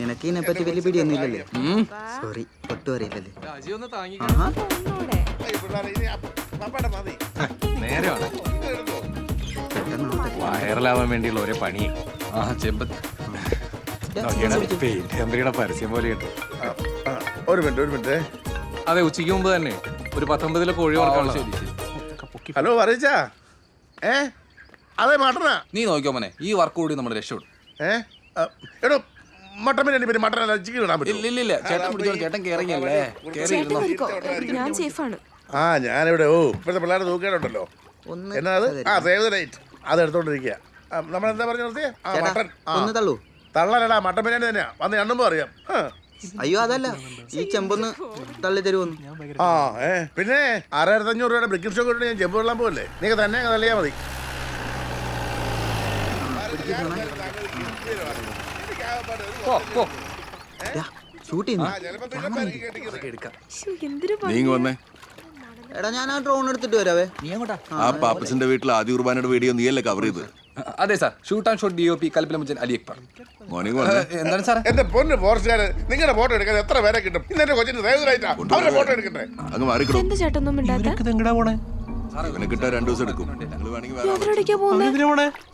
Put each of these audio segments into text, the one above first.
നിനക്ക് ഇതിനെപ്പറ്റി വലിയ പിടിയൊന്നുമില്ലല്ലേ? സോറി ഒട്ടും അറിയില്ലല്ലേ? നേരെയാണ്. വൈറലാവാൻ വേണ്ടിയുള്ള ഒരേ പണി. ആ ചെമ്പത്ത് പെയിന്റ് കമ്പനിയുടെ പരസ്യം പോലെ ആ, ആ, ഒരു മിനിറ്റ് ഒരു മിനിറ്റ്. അതെ ഉച്ചയ്ക്ക് മുമ്പ് തന്നെ. ഒരു പത്തൊമ്പതിലെ കോഴി വറക്കാനുള്ള ഹലോ പറയച്ചാ ഏ? അതെ മട്ടനാ. നീ നോക്കിയോ മോനെ ഈ വർക്ക് കൂടി നമ്മുടെ രക്ഷപ്പെടും. ഏ? എടോ മട്ടൻ ബിരിയാണി പിന്നെ മട്ടൻ അല്ല ചിക്കൻ ഇടാൻ ഇല്ല പറ്റും ഇല്ല. ഇല്ല ചേട്ടൻ പിടിച്ചോളൂ ചേട്ടൻ കേറിയല്ലേ കേറി ചേട്ടൻ ഇരുന്നോ. കയറിക്കോ ഞാൻ സേഫാണ്. ആ ഞാനിവിടെ ഓ ഇപ്പോഴത്തെ പിള്ളേരുടെ തൂക്കേടുണ്ടല്ലോ ഒന്ന് എന്നാ അത് ആ സേവ് ദ ഡേറ്റ് അത് എടുത്തോണ്ടിരിക്കുക നമ്മൾ എന്താ പറഞ്ഞു നിർത്തിയേ? ആ ചേട്ടാ മട്ടൻ. ആ. ഒന്ന് തള്ളൂ. തള്ളലടാ മട്ടൻ ബിരിയാണി തന്നെയാ. വന്ന് എണ്ണുമ്പോ അറിയാം ആ. അയ്യോ അതല്ല. ഈ ചെമ്പൊന്ന് തള്ളി തരുമോന്ന് ആ ഏ പിന്നെ ആറായിരത്തി അഞ്ഞൂറ് രൂപയുടെ ബ്രിക്കിംഗ് ഷോ കൊണ്ട് ഞാൻ ജമ്പ് വെള്ളം പോകല്ലേ നിങ്ങൾ തന്നെ തള്ളിയാൽ തള്ളിയാ മതി ഷൂട്ട് ചെയ്യുന്നു. എടാ ഞാൻ ആ ഡ്രോൺ എടുത്തിട്ട് വരാവേ. ആ പാപ്പച്ചന്റെ വീട്ടിൽ ആദ്യ കുർബാനയുടെ വീഡിയോ നീയല്ലേ കവർ ചെയ്ത്? അതെ sir. Shoot and shot D O P കൽപ്പിലമുച്ചൻ Ali Akbar. Morning എന്താണ് സാർ എന്റെ പൊന്ന് ഫോറസ്റ്റുകാര് നിങ്ങളുടെ ഫോട്ടോ എടുക്കാൻ എത്ര പേരെ കിട്ടും? ഇന്നെ കൊച്ചിന് സേവ് അവരുടെ ഫോട്ടോ എടുക്കട്ടെ അങ്ങ് മാറിക്കിടും. എന്താ ചേട്ടൊന്നും ഇവനെ കിട്ടാൻ രണ്ടു ദിവസം എടുക്കും. ഞങ്ങൾ വേണമെങ്കിൽ വേറെ എവിടെ അടിക്കാൻ പോകുന്നേ?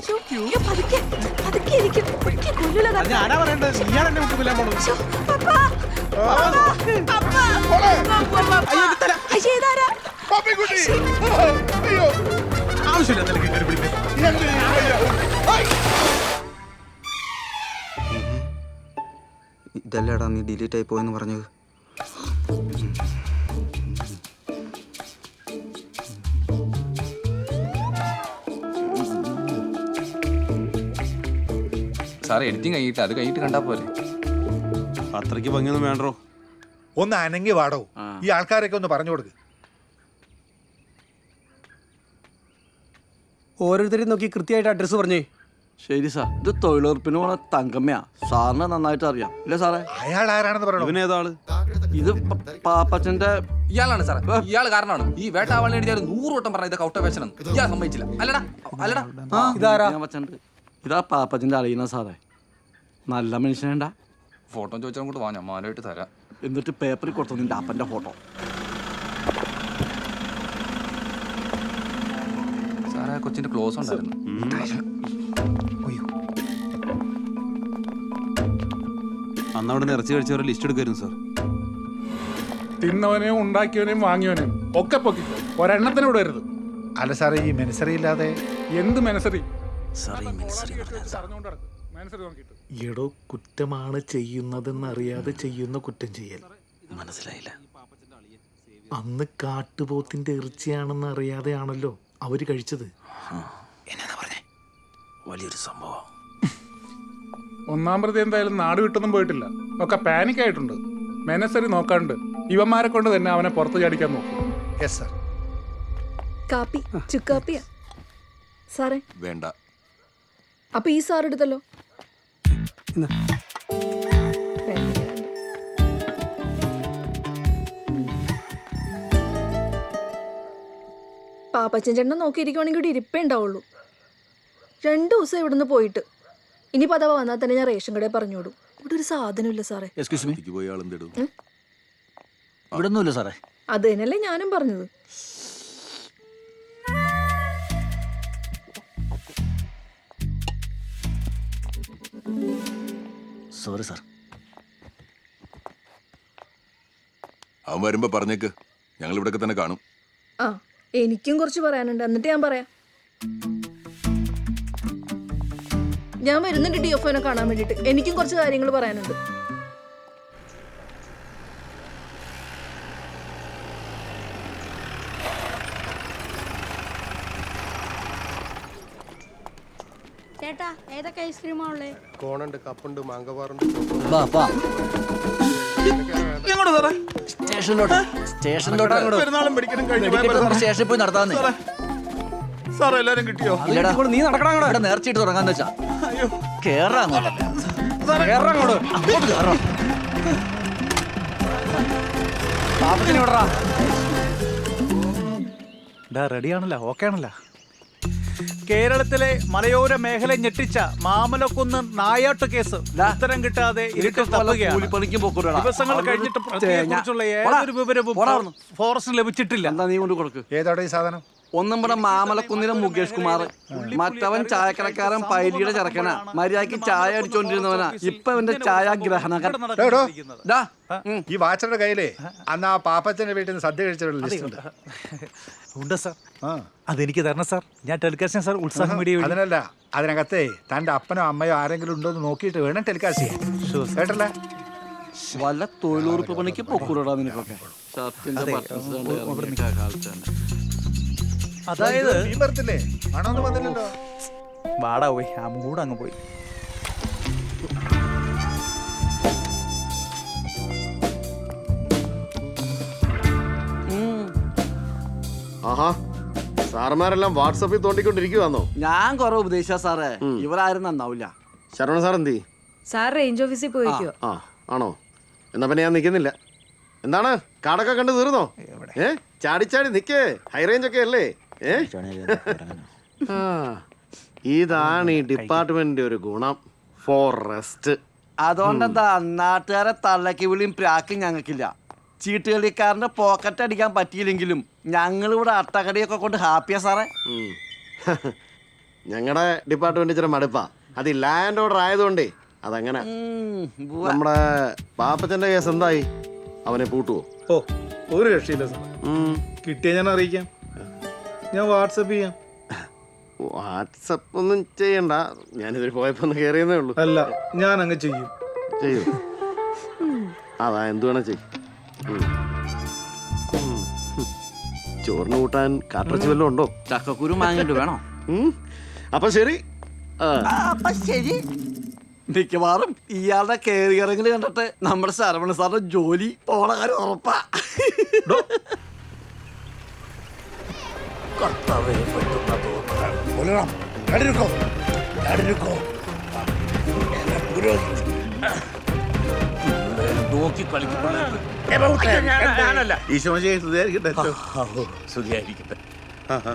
ശ്ശോ, അയ്യോ, പതുക്കെ പതുക്കെ ഇരിക്കും. പതുക്കെ കൊല്ലൂല തന്നെ. ശ്ശോ, പപ്പാ, പപ്പാ, പപ്പാ. അയ്യോ, ഇതാരാ? പപ്പിക്കുട്ടി അയ്യോ. എന്ത് ഈ പയ്യ? ഐ! ഇതല്ലേടാ നീ ഡിലീറ്റ് ആയി പോയെന്ന് പറഞ്ഞത്. സാറേ എഡിറ്റിംഗ് കഴിഞ്ഞിട്ട് അത് കഴിഞ്ഞിട്ട് കണ്ടാ പോലെ അത്രയ്ക്ക് ഭംഗിയൊന്നും വേണ്ടോ ഒന്ന് അനങ്ങി വാടോ. ഈ ആൾക്കാരൊക്കെ ഒന്ന് പറഞ്ഞു കൊടുക്ക്. ഓരോരുത്തരെയും നോക്കി കൃത്യമായിട്ട് അഡ്രസ്സ് പറഞ്ഞേ. ശരി സാർ ഇത് തൊഴിലുറപ്പിന് പോണ തങ്കമ്മയാ. സാറിനെ നന്നായിട്ട് അറിയാം. ഇല്ല സാറേ? അയാൾ ആരാണെന്ന് പറയണോ? ഇവനേതാൾ ഇത് പ- പാപ്പച്ചന്റെ ഇയാളാണ് സാറേ. ഇയാൾ കാരണമാണ്. ഈ വേട്ടാവാളിനെ എഴുതിയാൽ നൂറ് വട്ടം പറഞ്ഞ ഇതൊക്കെ ഔട്ട് ഫാഷൻ ഇയാൾ സമ്മതിച്ചില്ല. അല്ലടാ അല്ലടാ. ഇതാരാ? ഞാൻ ഇതാ പാപ്പച്ചന്റെ അറിയുന്ന സാറേ. നല്ല മനുഷ്യനേണ്ട ഫോട്ടോ ചോദിച്ചാൽ കൂടെ വാ ഞാൻ മാലയിട്ട് തരാം. എന്നിട്ട് പേപ്പറിൽ കൊടുത്തു നിന്റെ അപ്പന്റെ ഫോട്ടോ സാറേ കൊച്ചിന്റെ കൊച്ചിന്റെ ക്ലോസ് ഉണ്ടായിരുന്നു. അന്ന് അവിടെ ഇറച്ചി കഴിച്ചവരെ ലിസ്റ്റ് എടുക്കായിരുന്നു സാർ തിന്നവനെയും ഉണ്ടാക്കിയവനെയും വാങ്ങിയവനെയും ഒക്കെ പൊക്കിക്കോ. ഒരെണ്ണത്തിനോട് വരുത് അല്ല സാറേ ഈ മെനസറി ഇല്ലാതെ എന്ത് മനസ്സറി എടോ കുറ്റമാണ് ചെയ്യുന്നതെന്നറിയാതെ ചെയ്യുന്ന കുറ്റം ചെയ്യൽ. മനസ്സിലായില്ല. അന്ന് കാട്ടുപോത്തിന്റെ ഇറച്ചിയാണെന്ന് അറിയാതെയാണല്ലോ അവർ കഴിച്ചത്. വലിയൊരു സംഭവം. ഒന്നാം പ്രതി എന്തായാലും നാട് വിട്ടൊന്നും പോയിട്ടില്ല. ഒക്കെ പാനിക് ആയിട്ടുണ്ട് മെനസറി നോക്കാണ്ട്. ഇവന്മാരെ കൊണ്ട് തന്നെ അവനെ പുറത്ത് ചാടിക്കാൻ നോക്കും. യെസ് സാർ കാപ്പി ചുക്കാപ്പിയാ. സാറേ. വേണ്ട. അപ്പൊ ഈ സാർ എടുത്തല്ലോ. പാപ്പച്ചൻ ചേട്ടനെ നോക്കിയിരിക്കുവാണെങ്കിൽ ഇവിടെ ഇരിപ്പേ ഉണ്ടാവുള്ളൂ. രണ്ടു ദിവസം ഇവിടുന്ന് പോയിട്ട്. ഇനി പതവ വന്നാൽ തന്നെ ഞാൻ റേഷൻ കടയിൽ പറഞ്ഞു വിടും ഇവിടെ ഒരു സാധനമില്ല സാറേ. എക്സ്ക്യൂസ് മീ പോയി ഇവിടെ സാറേ. അത് തന്നെയല്ലേ ഞാനും പറഞ്ഞത്. സോറി സാർ അവൻ വരുമ്പോ പറഞ്ഞേക്ക്. ഞങ്ങൾ ഇവിടെ തന്നെ കാണും. ആ എനിക്കും കുറച്ച് പറയാനുണ്ട്. എന്നിട്ട് ഞാൻ പറയാം. ഞാൻ വരുന്നുണ്ട് ഡിഒഫോനെ കാണാൻ വേണ്ടിയിട്ട്. എനിക്കും കുറച്ച് കാര്യങ്ങൾ പറയാനുണ്ട് ചേട്ടാ ഏതൊക്കെ ഐസ്ക്രീമാ ഉള്ളേ? സ്റ്റേഷനിലോട്ട് സ്റ്റേഷനിലോട്ട്. പെരുന്നാളും പഠിക്കണം കഴിഞ്ഞു. സ്റ്റേഷനിൽ പോയി നടത്താന്ന് സാർ എല്ലാരും കിട്ടിയോ? ഇല്ലടാ നീ നടക്കടാ അങ്ങോട്ട്. ഇവിടെ നേർച്ചയിട്ട് തുടങ്ങാന്ന് വെച്ചാ. കേറാ അങ്ങോട്ട്. കേറാ അങ്ങോട്ട്. അങ്ങോട്ട് കേറാം. പാപ്പത്തിന് വിടറാ. റെഡി ആണല്ലോ ഓക്കെ ആണല്ലോ കേരളത്തിലെ മലയോര മേഖല ഞെട്ടിച്ച മാമലക്കുന്ന് നായാട്ട് കേസ്. ഉത്തരം കിട്ടാതെ ഇരുട്ടിൽ തപ്പുകയാണ്. ദിവസങ്ങൾ കഴിഞ്ഞിട്ട് പ്രതിയെക്കുറിച്ചുള്ള ഏതൊരു വിവരവും ഫോറസ്റ്റ് ലഭിച്ചിട്ടില്ല. എന്താ നീ കൊണ്ട് കൊടുക്ക്? ഏതാടെ ഈ സാധനം? ഒന്നും ഇവിടെ മാമലക്കുന്നിലെ മുകേഷ് കുമാർ മറ്റവൻ ചായക്കടക്കാരൻ പൈലിയുടെ ചെറുക്കനാ മര്യാദയ്ക്ക് ചായ അടിച്ചോണ്ടിരുന്നവനാ ഇപ്പൊ ഇവന്റെ ചായ ഗ്രഹണകൻ ഈ വാച്ചറുടെ കയ്യിലേ അന്ന് ആ പാപ്പച്ചന്റെ വീട്ടിൽ നിന്ന് സദ്യ കഴിച്ചിട്ടുള്ള ലിസ്റ്റ് ഉണ്ട് ഉണ്ട് സാർ അതെനിക്ക് തരണം സാർ ഞാൻ ടെലികാസ്റ്റിംഗ് സാർ ഉത്സാഹം മീഡിയ അതിനല്ല അതിനകത്തെ തന്റെ അപ്പനോ അമ്മയോ ആരെങ്കിലും ഉണ്ടോ എന്ന് നോക്കിയിട്ട് വേണം ടെലികാസ്റ്റ് ചെയ്യാൻ കേട്ടല്ലേ വല്ല തൊഴിലുറപ്പ് പണിക്ക് പൊക്കൂടാ നിനക്കൊക്കെ കാലത്ത് തന്നെ. അതായത് നീ ആണോന്ന് വന്നില്ലല്ലോ. വാടാ പോയി ആ മൂട് അങ്ങ് പോയി. ആഹാ സാറന്മാരെല്ലാം വാട്സപ്പിൽ തോണ്ടിക്കൊണ്ടിരിക്കുവാന്നോ? ഞാൻ കൊറേ ഉപദേശിച്ച സാറേ ഇവരാരും നന്നാവില്ല ശരവണ സാർ എന്തി സാർ റേഞ്ച് ഓഫീസിൽ പോയിക്കോ ആ. ആണോ? എന്നാ പിന്നെ ഞാൻ നിൽക്കുന്നില്ല എന്താണ്? കാടൊക്കെ കണ്ടു തീർന്നോ? ഏ? ചാടിച്ചാടി നിൽക്കേ ഹൈ റേഞ്ച് ഒക്കെ അല്ലേ? ഏ? ആ, ഇതാണ് ഈ ഡിപ്പാർട്ട്മെന്റിന്റെ ഒരു ഗുണം. ഫോറസ്റ്റ്. അതുകൊണ്ടെന്താ നാട്ടുകാരെ തള്ളക്കി വിളിയും പ്രാക്കും ഞങ്ങൾക്കില്ല. ചീട്ടുകളിക്കാരന്റെ പോക്കറ്റ് അടിക്കാൻ പറ്റിയില്ലെങ്കിലും ഞങ്ങൾ ഇവിടെ അട്ടകടിയൊക്കെ കൊണ്ട് ഹാപ്പിയാ സാറേ. ഞങ്ങളുടെ ഡിപ്പാർട്ട്മെന്റ് ഇച്ചിരി മടുപ്പാ. അത് ഈ ലാൻഡ് ഓർഡർ ആയതുകൊണ്ടേ അതങ്ങനെ. ഉം, ഉവ്വ. നമ്മുടെ പാപ്പച്ചന്റെ കേസ് എന്തായി? അവനെ പൂട്ടുവോ? ഓ ഒരു രക്ഷയില്ല സാർ കിട്ടിയാൽ കിട്ടിയ ഞാൻ അറിയിക്കാം. ഞാൻ വാട്സപ്പ് ചെയ്യാം. വാട്സപ്പ് ഒന്നും ചെയ്യണ്ട. ഞാനിതിൽ പോയപ്പോ ഒന്ന് കയറിയെന്നേ ഉള്ളൂ. അല്ല ഞാൻ അങ്ങ് ചെയ്യും. ചെയ്യും. അതാ എന്തു വേണം ചെയ്യും. ചോറിന് കൂട്ടാൻ കാട്ടിറച്ചി വല്ലതും ഉണ്ടോ? ചക്കക്കുരു മാങ്ങിട്ട് വേണോ. അപ്പൊ ശരി. അപ്പൊ ശരി. മിക്കവാറും ഇയാളുടെ കയറി ഇറങ്ങൽ കണ്ടിട്ട് നമ്മുടെ ശരവണ സാറിന്റെ ജോലി പോണ കാര്യം ഉറപ്പാ. നോക്കി കളിക്കുമ്പോൾ ഈശോ അച്ചോ. സുഖിയായിരിക്കട്ടെ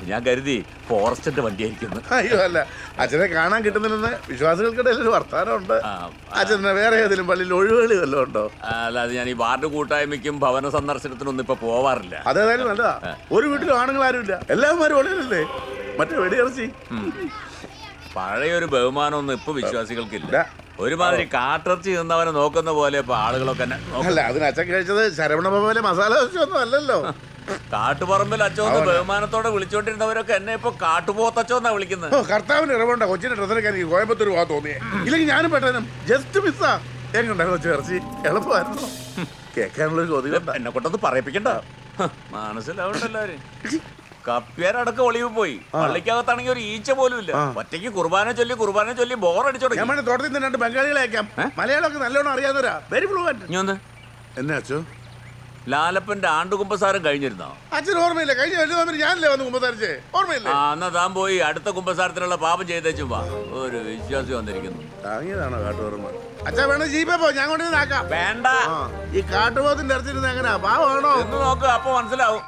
ഞാൻ കരുതി ഫോറസ്റ്റിന്റെ വണ്ടിയായിരിക്കുന്നു അയ്യോ അല്ല. അച്ഛനെ കാണാൻ കിട്ടുന്നില്ലെന്ന് വിശ്വാസികൾക്കിടയിൽ ഒരു വർത്തമാനമുണ്ട് അച്ഛനെ വേറെ ഏതെങ്കിലും പള്ളിയിൽ ഒഴിവുകളി വല്ലതും ഉണ്ടോ? അല്ലാതെ ഞാൻ ഈ വാർഡ് കൂട്ടായ്മയ്ക്കും ഭവന സന്ദർശനത്തിനൊന്നും ഇപ്പൊ പോവാറില്ല. അതേതായാലും നല്ലതാ. ഒരു വീട്ടിലും ആണുങ്ങൾ ആരുമില്ല. എല്ലാവരും ഒളിയല്ലേ മറ്റേ വെടിയിറച്ചി പഴയൊരു ബഹുമാനമൊന്നും ഇപ്പൊ വിശ്വാസികൾക്കില്ല. ഒരുമാതിരി കാട്ടിറച്ചി നിന്നവനെ നോക്കുന്ന പോലെ ഇപ്പൊ ആളുകളൊക്കെ അല്ല അതിന് അച്ഛൻ കഴിച്ചത് ശരവണ ഭവനിലെ മസാല ഒന്നും അല്ലല്ലോ. കാട്ടുപറമ്പിൽ അച്ചോന്ന് ബഹുമാനത്തോടെ വിളിച്ചോണ്ടിരുന്നവരൊക്കെ എന്നെ ഇപ്പൊ കാട്ടുപോത്തച്ചോന്നാ വിളിക്കുന്നത്? കർത്താവിന് ഇറവുണ്ട. കൊച്ചിന്റെ ഡ്രസ്സിനൊക്കെ എനിക്ക് കോയമ്പത്തൂർ പോകാൻ തോന്നിയേ. ഇല്ലെങ്കിൽ ഞാനും പെട്ടെന്ന് ജസ്റ്റ് മിസ്സാ എങ്ങുണ്ടായിരുന്നു ചേർച്ചി എളുപ്പമായിരുന്നു. കേൾക്കാനുള്ളൊരു കൊതികണ്ട എന്നെ കൊണ്ടൊന്ന് പറയിപ്പിക്കണ്ട. മനസ്സിലാവണ്ടല്ലോ കപ്പ്യാരടക്കം ഒളിവ് പോയി. പള്ളിക്കകത്താണെങ്കിൽ ഒരു ഈച്ച പോലും ഇല്ല. ഒറ്റയ്ക്ക് കുർബാന ചൊല്ലി കുർബാന ചൊല്ലി ബോറടിച്ചു ഞാൻ തുടങ്ങി വേണേ തോട്ടത്തിൽ നിന്ന് രണ്ട് ബംഗാളികളെ അയക്കാം. മലയാളമൊക്കെ നല്ലോണം അറിയാവുന്നവരാ. വെരി ഇനി എന്നാ അച്ഛോ? ലാലപ്പന്റെ ആണ്ടുകുമ്പസാരം കഴിഞ്ഞിരുന്നോ? അച്ഛൻ ഓർമ്മയില്ല? കഴിഞ്ഞ വലിയ തമ്മിൽ ഞാനല്ലേ വന്ന് കുമ്പസാരിച്ചേ? ഓർമ്മയില്ല? ആ എന്നാ താൻ പോയി അടുത്ത കുമ്പസാരത്തിനുള്ള പാപം ചെയ്തേച്ചു വാ. ഒരു വിശ്വാസി വന്നിരിക്കുന്നു. താങ്ങിയതാണോ കാട്ടുപോർമ്മ അച്ഛാ വേണേ ജീപ്പേ പോ. ഞാൻ കൊണ്ടുവന്ന് ആക്കാം. വേണ്ട. ഈ കാട്ടുപോത്തിന്റെ ഇറച്ചിരുന്ന് എങ്ങനെയാ പാവാണോ എന്ന് നോക്ക് അപ്പൊ മനസ്സിലാവും.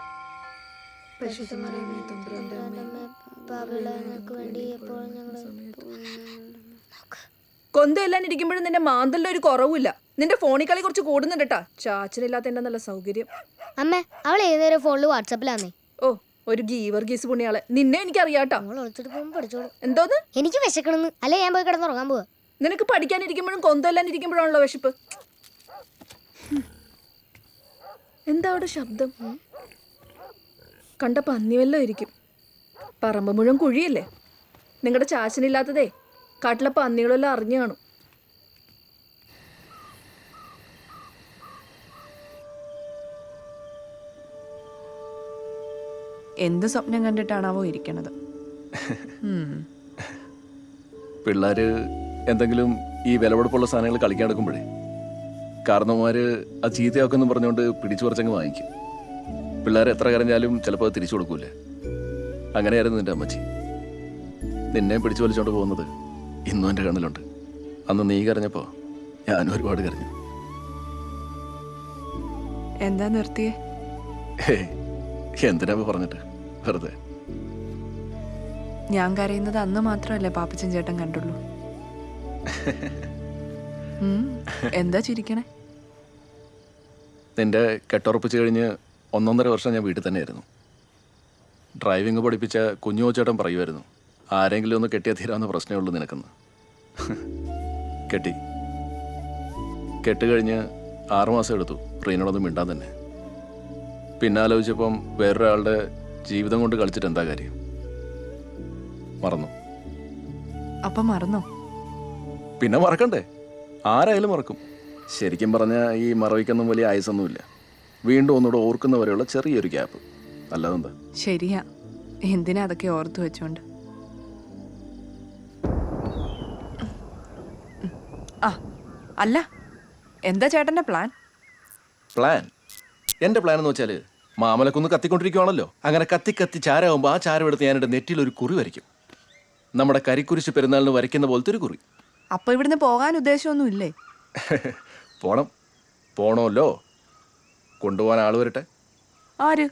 കൊന്തയെല്ലാം ഇരിക്കുമ്പോഴും നിന്റെ മാന്തലിന്റെ ഒരു കുറവില്ല നിന്റെ ഫോണിൽ കളി കുറച്ച് കൂടുന്നുണ്ട് കേട്ടാ ചാച്ചനില്ലാത്ത എന്റെ നല്ല സൗകര്യം. അമ്മ അവൾ ഏതുനേരം ഫോണിൽ വാട്സപ്പിലാന്നേ. ഓ ഒരു ഗീവർ ഗീസ് പുണ്യാളെ. നിന്നെ എനിക്ക് അറിയാട്ടോ അവൾ ഒളിച്ചിട്ട് പോകുമ്പോൾ പഠിച്ചോളൂ. എന്തോന്ന്? എനിക്ക് വിശക്കണമെന്ന്. അല്ലെ ഞാൻ പോയി കിടന്നുറങ്ങാൻ പോവാ. നിനക്ക് പഠിക്കാനിരിക്കുമ്പോഴും കൊന്തല്ലാനിരിക്കുമ്പോഴാണല്ലോ വിശപ്പ്. എന്താ അവിടെ ശബ്ദം? കണ്ട പന്നി വല്ലോ ഇരിക്കും. പറമ്പ് മുഴുവൻ കുഴിയല്ലേ? നിങ്ങളുടെ ചാച്ചനില്ലാത്തതേ കാട്ടിലെ പന്നികളെല്ലാം അറിഞ്ഞു കാണും. എന്ത് സ്വപ്നം കണ്ടിട്ടാണാവോ ഇരിക്കണത്? പിള്ളേര് എന്തെങ്കിലും ഈ വിലപിടിപ്പുള്ള സാധനങ്ങൾ കളിക്കാൻ എടുക്കുമ്പോഴേ കാരണവന്മാര് അത് ചീത്തയാക്കുമെന്ന് പറഞ്ഞുകൊണ്ട് പിടിച്ചു പറിച്ചങ്ങ് വാങ്ങിക്കും. പിള്ളേർ എത്ര കരഞ്ഞാലും ചിലപ്പോൾ അത് തിരിച്ചു കൊടുക്കൂലേ. അങ്ങനെയായിരുന്നു നിന്റെ അമ്മച്ചി. നിന്നെ പിടിച്ചു വലിച്ചോണ്ട് പോകുന്നത് ഇന്നും എന്റെ കണ്ണിലുണ്ട്. അന്ന് നീ കരഞ്ഞപ്പോൾ ഞാനും ഒരുപാട് കരഞ്ഞു. എന്താ നിർത്തിയേ? എന്തിനാ പറഞ്ഞിട്ട്? വെറുതെ. ഞാൻ കരയുന്നത് അന്ന് മാത്രമല്ലേ പാപ്പച്ചൻ ചേട്ടൻ കണ്ടുള്ളൂ? എന്താ ചിരിക്കണേ? നിന്റെ കെട്ടുറപ്പിച്ച് കഴിഞ്ഞ് ഒന്നൊന്നര വർഷം ഞാൻ വീട്ടിൽ തന്നെയായിരുന്നു. ഡ്രൈവിംഗ് പഠിപ്പിച്ച കുഞ്ഞു ചേട്ടൻ പറയുമായിരുന്നു ആരെങ്കിലും ഒന്ന് കെട്ടിയാൽ തീരാവുന്ന പ്രശ്നമേ ഉള്ളൂ നിനക്കെന്ന്. കെട്ടി. കെട്ടുകഴിഞ്ഞ് ആറുമാസം എടുത്തു ട്രെയിനോടൊന്നും മിണ്ടാൻ തന്നെ. പിന്നെ ആലോചിച്ചപ്പം വേറൊരാളുടെ ജീവിതം കൊണ്ട് കളിച്ചിട്ട് എന്താ കാര്യം? മറന്നു. അപ്പൊ മറന്നോ? പിന്നെ മറക്കണ്ടേ? ആരായാലും മറക്കും. ശരിക്കും പറഞ്ഞാൽ ഈ മറവിക്കൊന്നും വലിയ ആയുസൊന്നുമില്ല. വീണ്ടും ഒന്നുകൂടെ ഓർക്കുന്നവരെയുള്ള ചെറിയൊരു ഗ്യാപ്പ്. അല്ലാതെന്താ? ശരിയാ. എന്തിനാ അതൊക്കെ ഓർത്തു വെച്ചോണ്ട്? ആ അല്ല. എന്താ ചേട്ടന്റെ പ്ലാൻ? പ്ലാൻ? എന്റെ പ്ലാൻ എന്ന് വെച്ചാൽ മാമലക്കുന്ന് കത്തിക്കൊണ്ടിരിക്കുവാണല്ലോ. അങ്ങനെ കത്തി കത്തി ചാരമാകുമ്പോൾ ആ ചാരം എടുത്ത് ഞാൻ എന്റെ നെറ്റിൽ ഒരു കുറി വരയ്ക്കും. നമ്മുടെ കരിക്കുരിശ് പെരുന്നാളിന് വരയ്ക്കുന്ന പോലത്തെ ഒരു കുറി. അപ്പൊ ഇവിടുന്ന് പോകാൻ ഉദ്ദേശമൊന്നും ഇല്ലേ? പോണം. പോണമല്ലോ. കൊണ്ടുപോകാൻ ആൾ വരട്ടെ. ആര്?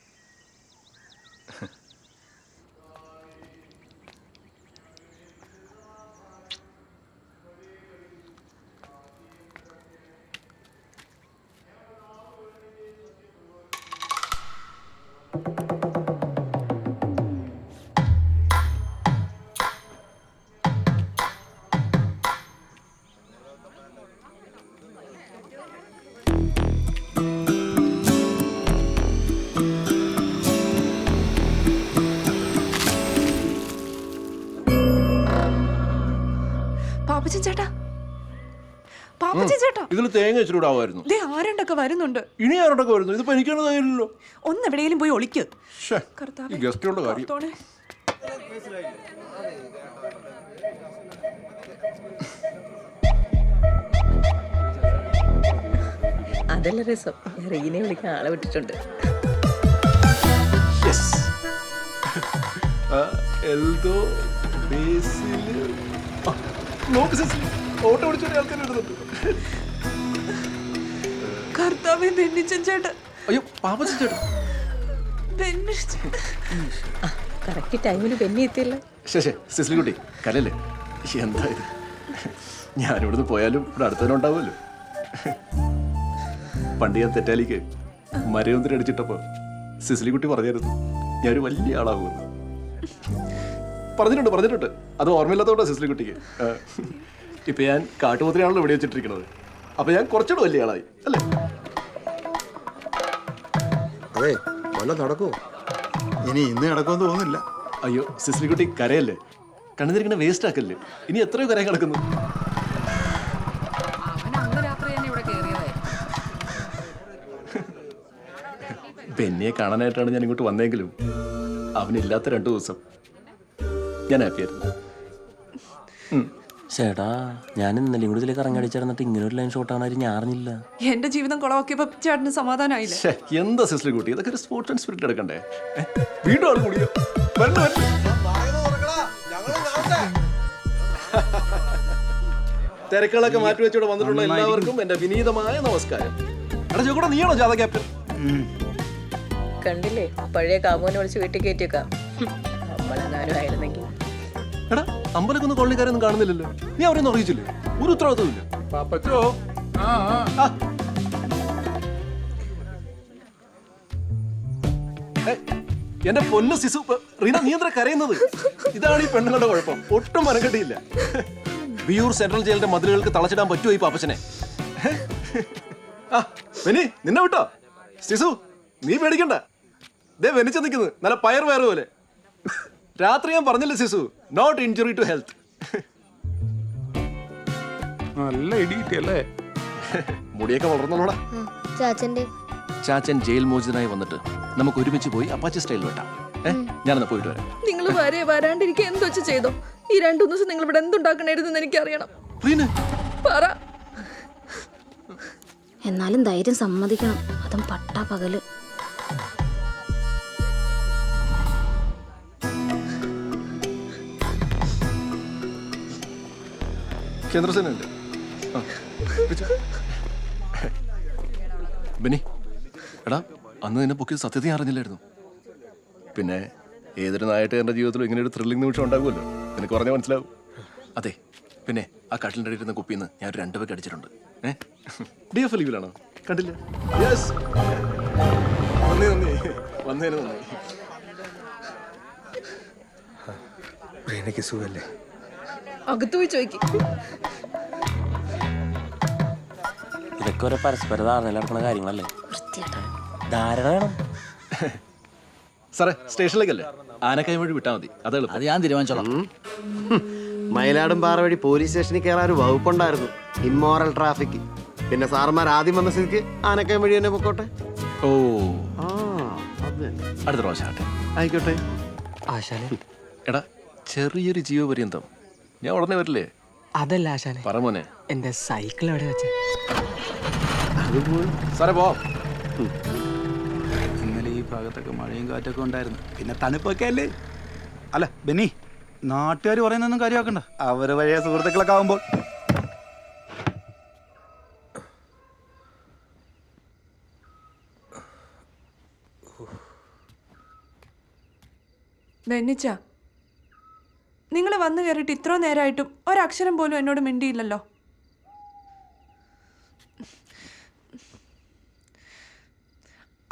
തേങ്ങ വെച്ചിട്ടുണ്ടാവുമായിരുന്നു ദേ ആരണ്ടൊക്കെ വരുന്നുണ്ട്? ഇനി ആരോടൊക്കെ വരുന്നു? ഇതിപ്പോ എനിക്കാണ് തയ്യലല്ലോ ഒന്ന് എവിടെയെങ്കിലും പോയി ഒളിക്ക്. ഈ ഗസ്റ്റുകളുടെ കാര്യം. കാത്തോണേ. അതല്ല രസം. റീനെ വിളിക്കാൻ ആളെ വിട്ടിട്ടുണ്ട്. എൽദോ നോക്ക് സിസിലി ഓട്ടോ ഓടിച്ചൊരു ആൾക്കാർ വരുന്നുണ്ട് കർത്താവേ ചേട്ടൻ അയ്യോ പാപ്പച്ചൻ ചേട്ടൻ ബെന്നിച്ചൻ കറക്റ്റ് ടൈമിന് പെന്നി എത്തിയല്ലോ. ശേ സിസിലി കുട്ടി കലല്ലേ എന്താ ഇത്? ഞാനിവിടുന്ന് പോയാലും ഇവിടെ അടുത്തന്നെ ഉണ്ടാവുമല്ലോ. പണ്ട് ഞാൻ തെറ്റാലിക്ക് മരയൊന്നിന് അടിച്ചിട്ടപ്പോ സിസിലി കുട്ടി പറഞ്ഞായിരുന്നു ഞാനൊരു വലിയ ആളാകുമെന്ന്. പറഞ്ഞിട്ടുണ്ട് പറഞ്ഞിട്ടുണ്ട്. അത് ഓർമ്മയില്ലാത്തോണ്ടാ സിസിലി കുട്ടിക്ക് ഇപ്പൊ ഞാൻ കാട്ടുപോത്തിനാണല്ലോ ഇവിടെ വെച്ചിട്ടിരിക്കുന്നത്. അപ്പൊ ഞാൻ കുറച്ചുകൂടെ വലിയ ആളായി അല്ലേ? അതെ വല്ല നടക്കൂ? ഇനി ഇന്ന് നടക്കുമെന്ന് തോന്നുന്നില്ല. അയ്യോ സിസിലി കുട്ടി കരയല്ലേ? കണ്ണുതിരിക്കണ വേസ്റ്റ് ആക്കല്ലേ? ഇനി എത്രയോ കരയും കിടക്കുന്നു അവൻ അന്ന് തന്നെ ഇവിടെ കയറിയതായി ബെന്നിയെ കാണാനായിട്ടാണ് ഞാൻ ഇങ്ങോട്ട് വന്നെങ്കിലും അവനില്ലാത്ത രണ്ടു ദിവസം ഞാൻ ഹാപ്പിയായിരുന്നു. ചേട്ടാ ഞാൻ ഇന്നലെയും കൂടി ഇതിലേക്ക് ഇറങ്ങടിച്ചിരുന്നിട്ട് ഇങ്ങനെ ഒരു ലൈൻ ഷോട്ടാണ് ഞാൻ അറിഞ്ഞില്ല. എന്റെ ജീവിതം കുളവാക്കിയപ്പോ ചേട്ടന് സമാധാനമായില്ലേ? ശ്ശേ, എന്താ സിസ്ലി കുട്ടി? ഇതൊക്കെ ഒരു സ്പോർട്സ് ആൻഡ് സ്പിരിറ്റ് എടുക്കണ്ടേ? ഏ? വീണ്ടും ആൾ കൂടിയോ? വരണം, വരണം. തിരക്കുകളൊക്കെ മാറ്റി വെച്ചോടെ വന്നിട്ടുള്ള എല്ലാവർക്കും എന്റെ വിനീതമായ നമസ്കാരം. എടാ ചോക്കൂടെ നീയാണോ ജാഥ ക്യാപ്റ്റൻ കണ്ടില്ലേ? പഴയ കാമുവിനെ വിളിച്ച് വീട്ടിൽ കയറ്റിയേക്കാം. നമ്മളെങ്ങാനും ആയിരുന്നെങ്കിൽ. എടാ അമ്പലക്കൊന്നും കൊള്ളിക്കാരൊന്നും കാണുന്നില്ലല്ലോ. നീ അവരൊന്നും അറിയിച്ചില്ലേ? ഒരു ഉത്തരവാദിത്തമില്ല പാപ്പച്ചോ? ആ ആ. എന്റെ പൊന്ന സിസു റീന നീ എന്താ കരയുന്നത്? ഇതാണ് ഈ പെണ്ണുങ്ങളുടെ കുഴപ്പം. ഒട്ടും മനക്കെട്ടിയില്ല വിയൂർ സെൻട്രൽ ജയിലിന്റെ മതിലുകൾക്ക് തളച്ചിടാൻ പറ്റുമോ ഈ പാപ്പച്ചനെ? ആ വെനി നിന്നെ വിട്ടോ? സിസു നീ പേടിക്കണ്ട. ദേ വെനിച്ചു നിൽക്കുന്നത് നല്ല പയർ വയറ് പോലെ. രാത്രി ഞാൻ പറഞ്ഞില്ല സിസു? നോട്ട് ഇഞ്ചുറി ടു ഹെൽത്ത് നല്ല ഇടി കിട്ടിയല്ലേ മുടിയൊക്കെ വളർന്നോളാ ചാച്ചന്റെ. ചാച്ചൻ ജയിൽ മോചിതനായി വന്നിട്ട് നമുക്ക് ഒരുമിച്ച് പോയി അപ്പാച്ചി സ്റ്റൈലിൽ വെട്ടാം. ഏഹ് ഞാനൊന്ന് പോയിട്ട് വരാം. നിങ്ങൾ വരെ വരാണ്ടിരിക്കുക എന്തോ വെച്ച് ചെയ്തോ? ഈ രണ്ടു ദിവസം നിങ്ങൾ ഇവിടെ എന്തുണ്ടാക്കണായിരുന്നു എനിക്ക് അറിയണം റീന പറ. എന്നാലും ധൈര്യം സമ്മതിക്കണം. അതും പട്ടാ പകൽ. കേന്ദ്രസേനല്ലേ ബിനി. എടാ അന്ന് നിന്നെ പൊക്കി സത്യത ഞാൻ അറിഞ്ഞില്ലായിരുന്നു. പിന്നെ ഏതൊരു നായട്ടുകാരന്റെ ജീവിതത്തിലും ഇങ്ങനെ ഒരു ത്രില്ലിംഗ് നിമിഷം ഉണ്ടാകുമല്ലോ? നിനക്ക് പറഞ്ഞാൽ മനസ്സിലാവും. അതെ പിന്നെ ആ കട്ടിലിന്റെ അടിയിരുന്ന കുപ്പിന്ന് ഞാൻ ഒരു രണ്ട് പേക്ക് അടിച്ചിട്ടുണ്ട്. ഏഹ് ഡി എഫ് ലീവിലാണോ കണ്ടില്ല. യെസ് നന്ദി നന്ദി. വന്നതിന് നന്ദി. റീനയ്ക്ക് സുഖല്ലേ? അകത്ത് പോയി ചോദിക്കും. ഇതൊക്കെ ഒരു പരസ്പര ധാരണ നടക്കുന്ന കാര്യങ്ങളല്ലേ? ധാരണ വേണം. സാറേ സ്റ്റേഷനിലേക്കല്ലേ? ആനക്കൈ വഴി വിട്ടാൽ മതി. അതെ അത് ഞാൻ തീരുമാനിച്ചോളാം. മയിലാടും പാറ വഴി പോലീസ് സ്റ്റേഷനിൽ കയറാൻ ഒരു വകുപ്പുണ്ടായിരുന്നു. Immoral traffic. പിന്നെ സാർമാർ ആദ്യം വന്ന സ്ഥിതിക്ക് ആനക്കൈ വഴി തന്നെ പൊക്കോട്ടെ? ഓ. ആ അത് തന്നെ. അടുത്ത പ്രാവശ്യം ആട്ടെ ആയിക്കോട്ടെ. ആശാനെ എടാ ചെറിയൊരു ജീവപര്യന്തം. ഞാൻ ഉടനെ വരില്ലേ? അതല്ല ആശാനെ. പറമോനെ എന്റെ സൈക്കിൾ എവിടെ വെച്ച്. സാറേ പോ. ഇന്നലെ ഈ ഭാഗത്തൊക്കെ മഴയും കാറ്റൊക്കെ ഉണ്ടായിരുന്നു. പിന്നെ തണുപ്പൊക്കെ അല്ലേ? അല്ല ബെന്നി നാട്ടുകാർ പറയുന്നൊന്നും കാര്യമാക്കണ്ട. അവർ പഴയ സുഹൃത്തുക്കളൊക്കെ ആവുമ്പോൾ. ബെന്നിച്ച നിങ്ങൾ വന്നു കയറിയിട്ട് ഇത്ര നേരമായിട്ടും ഒരക്ഷരം പോലും എന്നോട് മിണ്ടിയില്ലല്ലോ.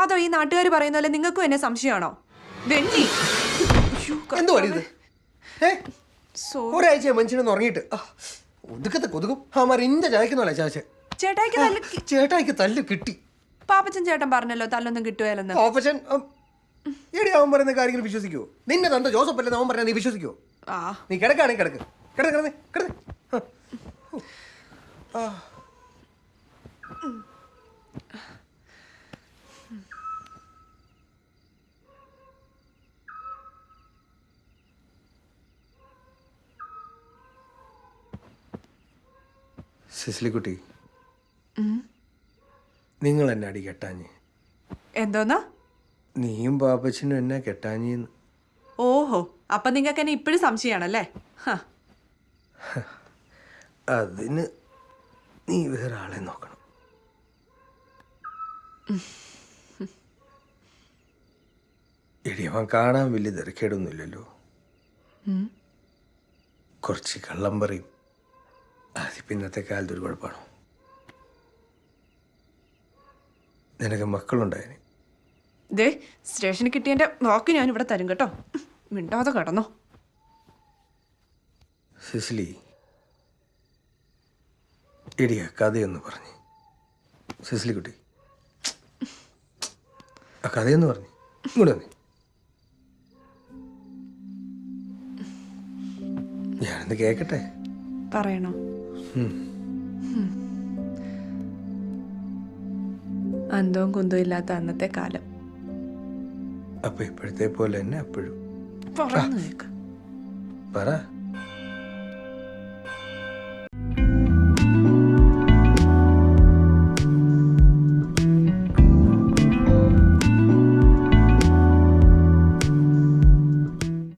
അതോ ഈ നാട്ടുകാർ പറയുന്ന പോലെ നിങ്ങൾക്കും എന്നെ സംശയമാണോ. ഒരാഴ്ച മനുഷ്യനൊന്ന് ഉറങ്ങിയിട്ട്. ഒതുക്കത്തെ കൊതുകും. ചായക്കുന്നല്ലേ ചാച്ച ചേട്ടായിക്ക് തല്ല് ചേട്ടായിക്ക് തല്ല് കിട്ടി. പാപ്പച്ചൻ ചേട്ടൻ പറഞ്ഞല്ലോ തല്ലൊന്നും കിട്ടുകയല്ലെന്ന്. പാപ്പച്ചൻ എടി അവൻ പറയുന്ന കാര്യങ്ങൾ വിശ്വസിക്കുവോ? നിന്നെ തന്റെ ജോസഫ് അല്ലെന്ന് അവൻ പറഞ്ഞാൽ നീ വിശ്വസിക്കുവോ? ആ നീ കിടക്കാണ് കിടക്ക്. കിടക്ക് കിടന്ന് കിടന്ന്. സിസ്ലിക്കുട്ടി. നിങ്ങൾ എന്നെ അടി കെട്ടാഞ്ഞ്. എന്തോന്നാ? നീയും പാപ്പച്ചനും എന്നെ കെട്ടാഞ്ഞിന്ന്. ഓഹോ. അപ്പൊ നിങ്ങൾക്ക് എന്നെ ഇപ്പോഴും സംശയമാണല്ലേ. അതിന് നീ വേറെ ആളെ നോക്കണം. എടി അവൻ കാണാൻ വലിയ തിരക്കേടൊന്നുമില്ലല്ലോ കുറച്ച് കള്ളം പറയും. അത് ഇന്നത്തെ കാലത്ത് ഒരു കുഴപ്പമാണോ? നിനക്ക് മക്കളുണ്ടായിന്? ദേ സ്റ്റേഷനിൽ കിട്ടിയതിന്റെ വാക്ക് ഞാൻ ഇവിടെ തരും കേട്ടോ. മിണ്ടാതെ കിടന്നോ? സിസിലി ഇടിയ കഥയെന്ന് പറഞ്ഞ്. സിസിലി കുട്ടി ആ കഥയെന്ന് പറഞ്ഞ്. ഇങ്ങോട്ട് വന്നേ. ഞാനൊന്ന് കേക്കട്ടെ? പറയണോ. അന്തവും കുന്തവും ഇല്ലാത്ത അന്നത്തെ കാലം. അപ്പൊ ഇപ്പോഴത്തെ പോലെ തന്നെ അപ്പോഴും. പറയുന്നു കേക്ക് പറ